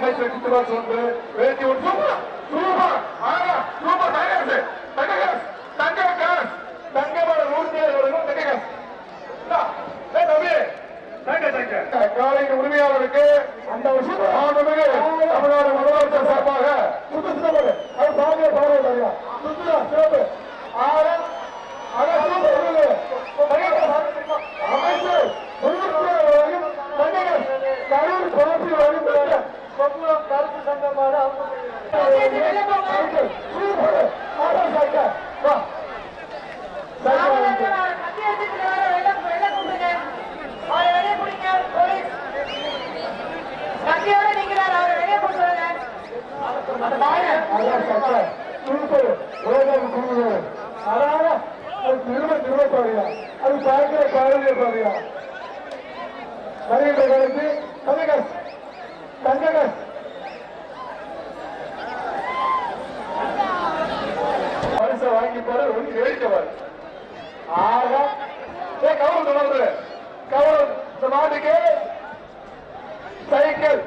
அமைச்சர் கிருஷ்ணராஜ் ஒன்று வேட்டி ஒன்று. சூப்பர்! சூப்பர்! ஆனா சூப்பர்! தங்க தங்க காசு தங்கமான நூற்றி ஐம்பது தங்க தம்பி, தங்க, தங்க. காலையின் உரிமையாளருக்கு அந்த வருஷம் தமிழ்நாடு முதலமைச்சர் சார்பாக சுத்து சிறப்பு அது பாதிய சிறப்பு ஆக சூப்பர் உள்ளது. அமைச்சர் முன்னூறு வரையும் தங்கங்கள் கரூர் குழப்பி வரும் கொப்புளம் கருத்து சங்கமான சூப்பர் ஆட்டோ சைக்கிள் வா சைக்கிள் வந்து. அதான் சட்டை. சூப்பர். உலகம் கூடுதல். அதான, அது திரும்ப திரும்ப பாருங்க. அது பார்க்கிற பார்வையை பாருங்க. வருகின்ற காலத்து தங்ககாசு. தங்ககாசு. பரிசை வாங்கி பாரு ஒன்று வேடிக்கை பாரு ஆக ஏ கவனம் தொடர்ந்து கவனம் இந்த மாட்டுக்கு சைக்கிள்.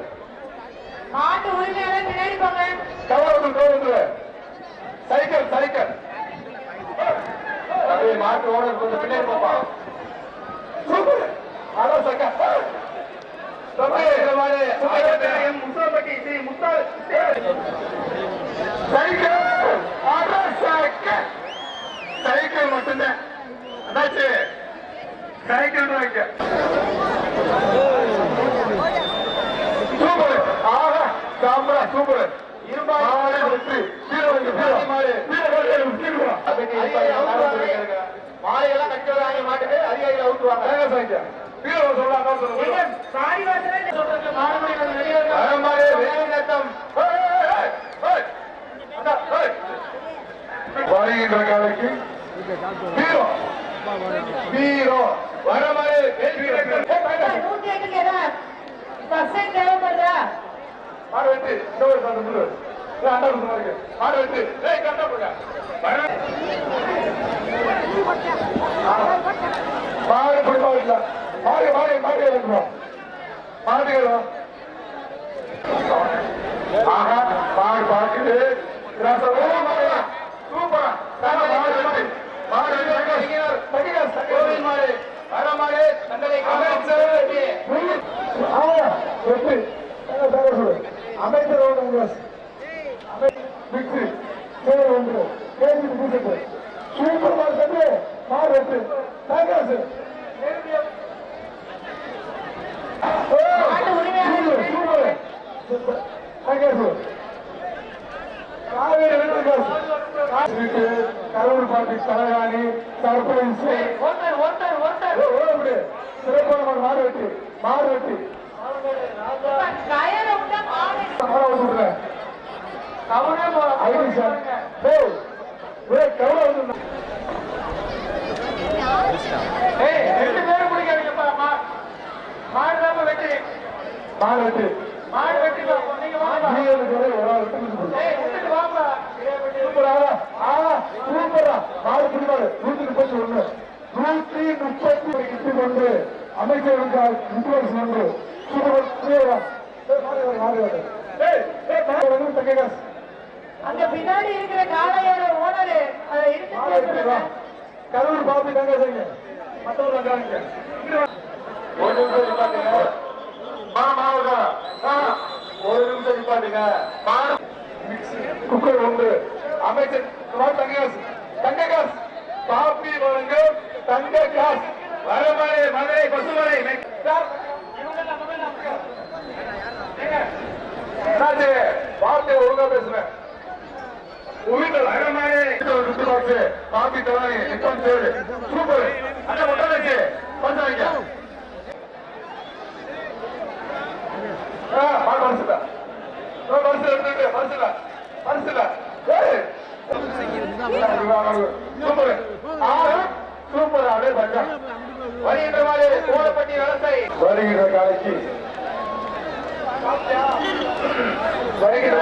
மாட்டு உரிமையாளர் பின்னாடி போங்க கவனம் தொடர்ந்து சைக்கிள் சைக்கிள். மாட்டு ஓனர் கொஞ்சம் பின்னாடி போப்பா சூப்பர் அதான் cycle Agathiyam, Musapatti, Sri Muthal, cycle cycle. Cycle மட்டும்தான். அதாச்சு சைக்கிள் வாங்க சூப்பர். ஆஹா சாம்பரா சூப்பர். இருபாடு வெற்றி. கீழே வைங்க கீழே மாடு. கீழே கீழே மாலையெல்லாம் கட்டுறாங்க மாட்டுக்கு. அதிகாரிகள் அவுட்டுவாங்க. வேக வருகின்ற காலைக்கு ஹீரோ ஹீரோ வரமாறு நூத்தி எட்டுக்கு பஸ் தேவைப்படுதா? மாடு வெட்டு. இந்த ஒரு சொல்லு அண்டா கொடுத்து மாதிரி மாடு வெட்டு. கரெக்டா போங்க வர மாடு பிடிப்பா இல்ல மாடு மாடு மாடு இருக்கணும் மாடுகளும் ஆஹா மாடு பார்க்குது சூப்பரா மாடு வெட்டு மாடு வெட்டு கோவில் மாடு வர மாடு தங்களை அமைச்சர் வெற்றி அமைச்சர். ஒன்று மிக்சி சேர் ஒன்று. கேஜி பூசத்து சூப்பர் மார்க்கெட்டு மாறு வெற்றி தங்காசு மாட்டு உரிமையாளர் சூப்பர் தங்காசு காவேரி வெள்ளக்காசு கரூர் பாட்டி தலைவாணி ஒருத்தர் சிறப்பான மாடு வெட்டி மாடு வெட்டி கயரை விட்டா மாடு கவலை விட்டுறேன் ஐடி சார் டேய் ஒரே கவலை விட்டுறேன் ஏய் ரெண்டு பேரும் பிடிக்காதீங்கப்பா மா மாடு தான் வெட்டி மாடு வெட்டி மாடு வெட்டி நீங்க வாங்க நீ எனக்கு ஒரே ஒரு ஆள் விட்டு ஏய் விட்டுட்டு வாப்பா சூப்பரா ஆ சூப்பரா மாடு பிடி மாடு நூத்தி முப்பத்தி ஒண்ணு நூத்தி முப்பத்தி எட்டு கொண்டு அமைச்சருக்கு முப்பது ஒன்று சூப்பர் சூப்பரா மாடு மாடு ஏய் ஏய் மாடு வந்து தங்ககாசு அங்க பின்னாடி இருக்கிற காளையோட ஓனரு அதை இருக்கு கரூர் பாப்பி தாங்க செய்யுங்க. மற்றவங்க ஒரு நிமிஷம் நிப்பாட்டுங்க. ஒரு நிமிஷம் நிப்பாட்டுங்க. குக்கர் ஒன்று அமைச்சர் தங்ககாசு தங்ககாசு காப்பி வழங்கும் தங்க காசு வரமலை மதுரை பசுமலை வார்த்தை ஒழுங்கா பேசுறேன் உயிர்கள் அகமாயே பாக்ஸ் நிப்பான் சேரு சூப்பர் அண்ணா எடுத்துட்டு சூப்பர் ஆறு. சூப்பர் அப்படியே பஞ்சா வருகின்ற மாதிரி கோலப்பட்டி வருகின்ற காலைக்கு. வருகின்ற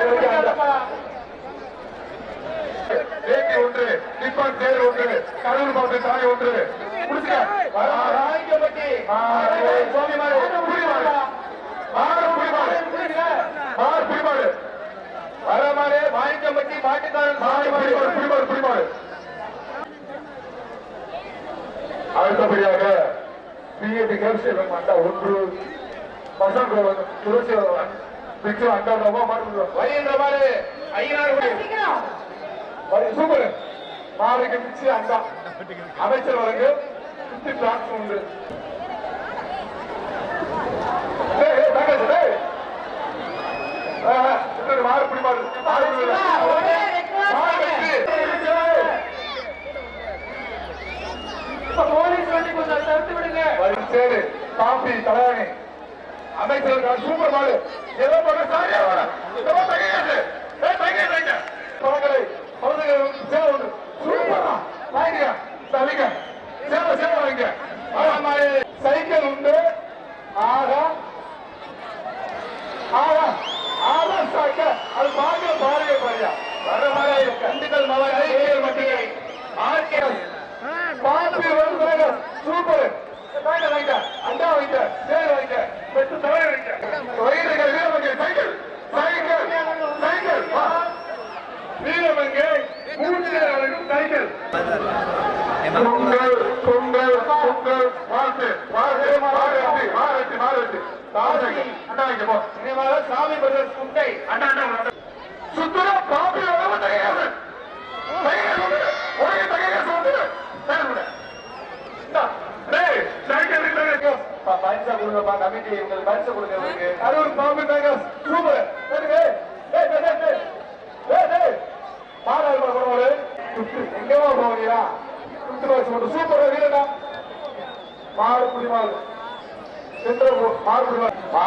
தாய் ஒன்று நிப்பான் தேர் ஒன்று கடவுள் பாட்டு தாய் ஒன்று. முடிச்சுக்க. வரமாறு மாணிக்கம்பட்டி மாட்டுத்தாரன் புரிமாறு புரிமாறு அடுத்தபடியாக பிஏபி ஒன்று. பசங்க துளசி பிச்சு அண்டா மாதிரி வருகின்ற சூப்பர். நாளைக்கு மிக்சி அண்டா. அமைச்சர் வரங்கு பிப்டி பிளாக்ஸ் உண்டு. மாறு பிடி மாறு. சரி காபி தலையாணி அமைச்சர் சூப்பர் மாடு ஏதோ பண்ண சாரியா? தகையாது தகையாடுங்க வைங்க. சைக்கிள் உண்டு. ஆகா. ஆகா. ஆகா சாக்க அது பாருங்க பாருங்க பாருங்க. வர வர கண்டுகள் மலை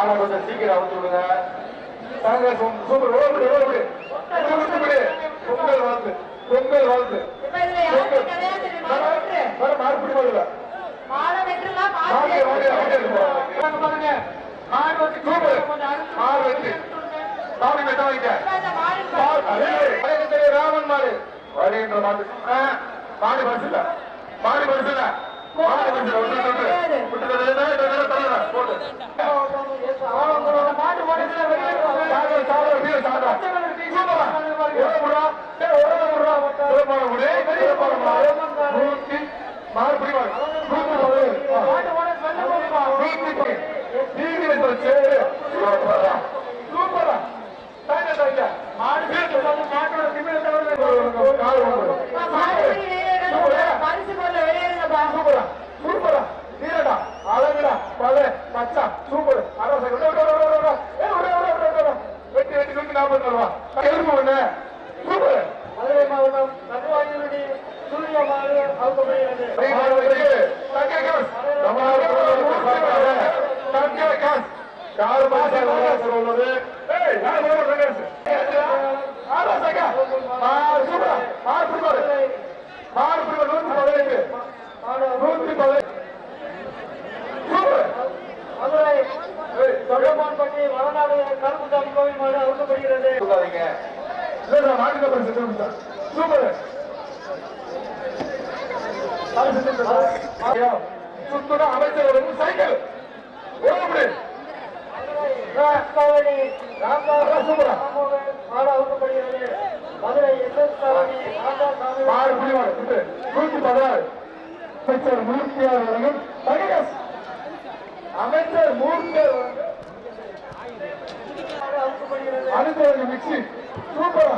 கொஞ்சம் சீக்கிரம் அவுத்து விடுங்க. சூப்பர் ஓடு ஓடு. இல்ல நாட்டுல போய் செஞ்சு கொடுத்தா சூப்பர். சுத்தோட அமைச்சர் சைக்கிள் ஓடு சூப்பரா. மதுரை நூத்தி பதினாறு. அமைச்சர் மூர்த்தியார் வழங்கும் அமைச்சர் மூர்த்தியார் அடுத்த மிக்சி. சூப்பர்.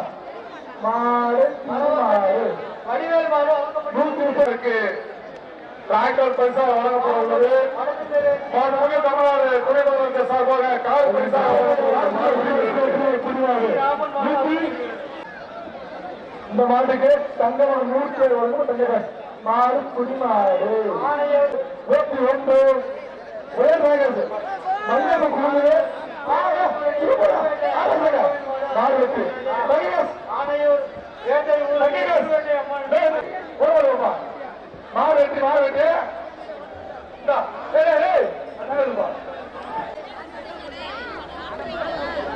மாறு மாறு வடிவேல் மாறு நூத்தி டிராக்டர் பரிசாக வழங்கப்பட உள்ளது மாண்புமிகு தமிழ்நாடு துணை முதலமைச்சர் சார்பாக இந்த மாட்டுக்கு தங்களோட நூற்றி வந்து மாறு குடிமாறு ஒன்று. ஒரே மஞ்சள் குழுவே மாவெட்டு மாவெட்டு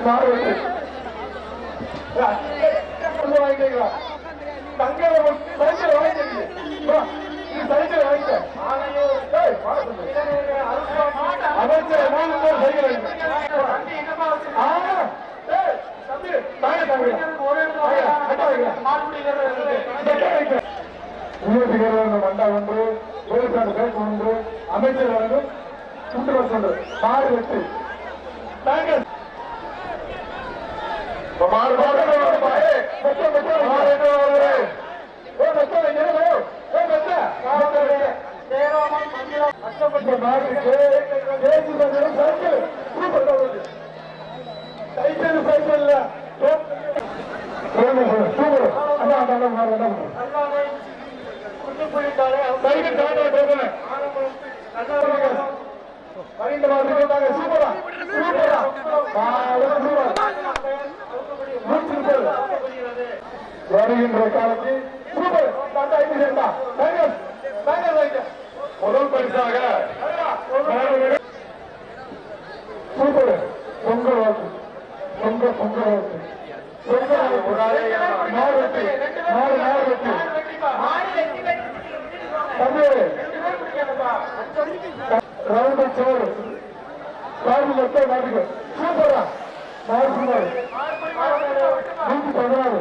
மாவெட்டு தங்க மாடு வெட்டு தாங்கள் மாடு மாடு மெத்த மெத்த மாடு என்ன வருது ஓ மெத்த என்ன ஓ மெத்த மாடு சேரோமம் மந்திரம் கஷ்டப்பட்ட மாட்டுக்கு தேசி மந்திரம் சைக்கிள் சூப்பர் வருது சைக்கிள் சைக்கிள்ல சூப்பர் அண்ணா அண்ணா மாடு அண்ணா சைக்கிள் காட்ட டோக்கன் பரிந்து மாட்டுக்கு சூப்பரா சூப்பரா மாடு சூப்பர் வருகின்ற காலத்தில் சூப்பர் முதல் பரிசாக சூப்பர் பொங்கல் வாழ்த்து. பொங்க பொங்கல் வாழ்த்து. சூப்பரா. மாடு நூத்தி பதினாறு.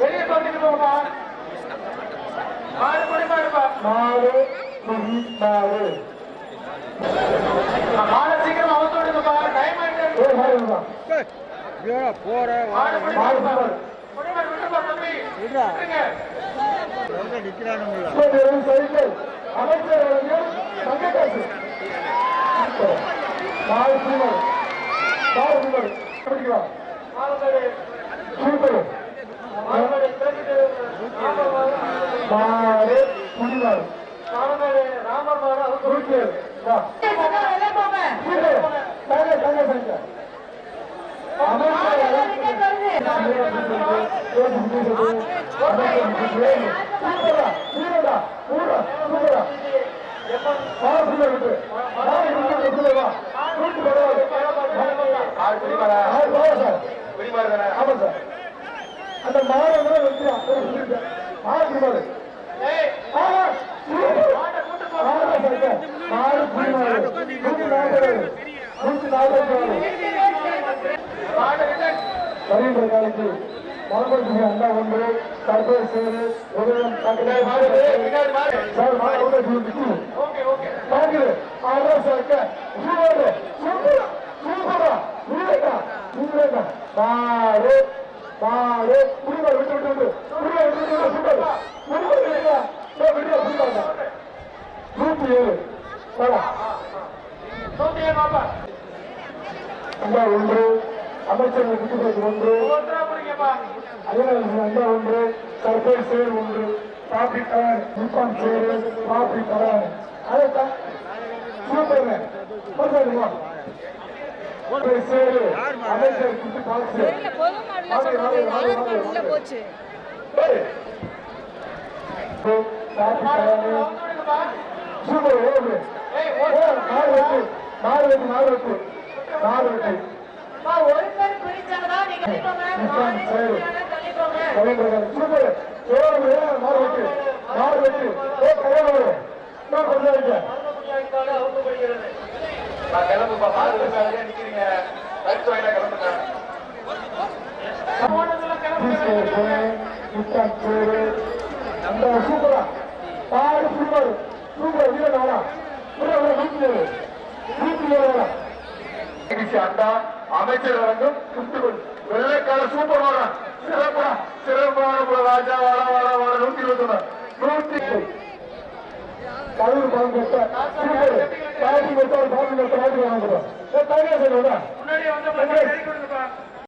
வெளியே தோண்டிட்டு மாடுப்பா சீக்கிரம் டைம் ஆயிட்டு போற விடுறா சைக்கிள் அமைச்சர் வழங்கும் தங்க காசு சூப்பர். வா. தங்க அமைச்சர் வழங்கும் மாடு குடிமாடா குடிமாடு தானே அந்த மாடு மாடு மாடு வருகின்ற காலத்தில் அண்ணா தற்போது உதயம் விட்டு விட்டு விட்டு. விட்டு விட்டு நூத்தி ஏழு. ஒன்று அமைச்சர் விட்டுப்பது ஒன்று. அலுவலகம் அண்டா ஒன்று சர்பேர் சேர் ஒன்று coffee colour Nippon chair coffee colour. போடுறா சேரு அமைச்சர் குட்டி பாக்ஸ். சூப்பர் நாலு வெட்டு நாலு வெட்டு நாலு வெட்டு நாலு வெட்டு. அப்பா, ஒரு பேர் பிரிச்சாங்கன்னா நீங்க கிளம்புப்பா விவசாயியா நிக்கிறீங்க. சூப்பரா. பாடு வீரன் அண்டா அமைச்சர் வழங்கும் குத்துகள் வெள்ளைக்கால சூப்பர் வாடா சிறப்பா சிறப்பான புல ராஜா வாட வாட வாட நூத்தி இருபத்தி ஒண்ணு நூத்தி கழுவு சூப்பர் வாங்குறோம் தனியா சொல்லுங்க முன்னாடியே வந்து